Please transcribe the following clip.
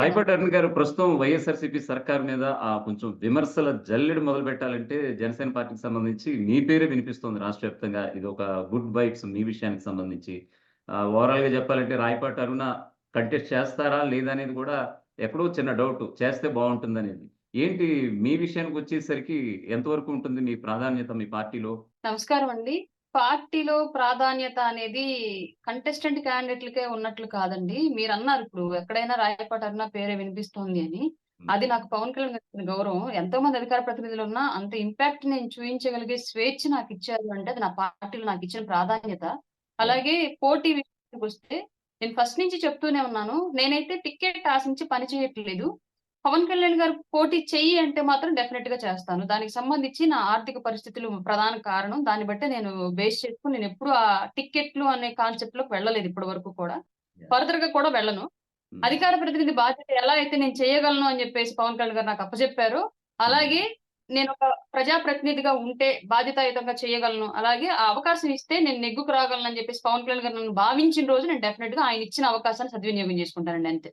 రాయపాటి అరుణ్ గారు ప్రస్తుతం వైఎస్ఆర్సీపీ సర్కార్ మీద ఆ కొంచెం విమర్శల జల్లెడు మొదలు పెట్టాలంటే జనసేన పార్టీకి సంబంధించి మీ పేరే వినిపిస్తోంది రాష్ట్ర వ్యాప్తంగా. ఇది ఒక గుడ్ బైట్స్ మీ విషయానికి సంబంధించి. ఓవరాల్గా చెప్పాలంటే రాయపాటి అరుణ కంటెస్ట్ చేస్తారా లేదా అనేది కూడా ఎక్కడో చిన్న డౌట్. చేస్తే బాగుంటుంది అనేది ఏంటి మీ విషయానికి వచ్చేసరికి ఎంతవరకు ఉంటుంది మీ ప్రాధాన్యత మీ పార్టీలో? నమస్కారం అండి. పార్టీలో ప్రాధాన్యత అనేది కంటెస్టెంట్ క్యాండిడేట్లకే ఉన్నట్లు కాదండి. మీరు అన్నారు ఇప్పుడు ఎక్కడైనా రాయపాటి అన్న పేరే వినిపిస్తోంది అని. అది నాకు పవన్ కళ్యాణ్ గారి గౌరవం. ఎంతో మంది అధికార ప్రతినిధులు ఉన్నా అంత ఇంపాక్ట్ నేను చూపించగలిగే స్వేచ్ఛ నాకు ఇచ్చారు అంటే అది నా పార్టీలో నాకు ఇచ్చిన ప్రాధాన్యత. అలాగే పోటీ విషయానికి వస్తే నేను ఫస్ట్ నుంచి చెప్తూనే ఉన్నాను. నేనైతే టికెట్ ఆశించి పని చేయట్లేదు. పవన్ కళ్యాణ్ గారు పోటీ చెయ్యి అంటే మాత్రం డెఫినెట్గా చేస్తాను. దానికి సంబంధించి నా ఆర్థిక పరిస్థితులు ప్రధాన కారణం. దాన్ని బట్టి నేను బేస్ చేసుకుని నేను ఎప్పుడు ఆ టికెట్లు అనే కాన్సెప్ట్లోకి వెళ్ళలేదు ఇప్పటి వరకు కూడా. ఫర్దర్గా కూడా వెళ్ళను. Hmm. అధికార ప్రతినిధి బాధ్యత ఎలా అయితే నేను చేయగలను అని చెప్పేసి పవన్ కళ్యాణ్ గారు నాకు అప్పచెప్పారు. అలాగే నేను ఒక ప్రజా ప్రతినిధిగా ఉంటే బాధ్యతాయుతంగా చేయగలను. అలాగే ఆ అవకాశం ఇస్తే నేను నెగ్గుకు రాగలను అని చెప్పేసి పవన్ కళ్యాణ్ గారు నన్ను భావించిన రోజు నేను డెఫినెట్గా ఆయన ఇచ్చిన అవకాశాన్ని సద్వినియోగం చేసుకుంటానండి అంతే.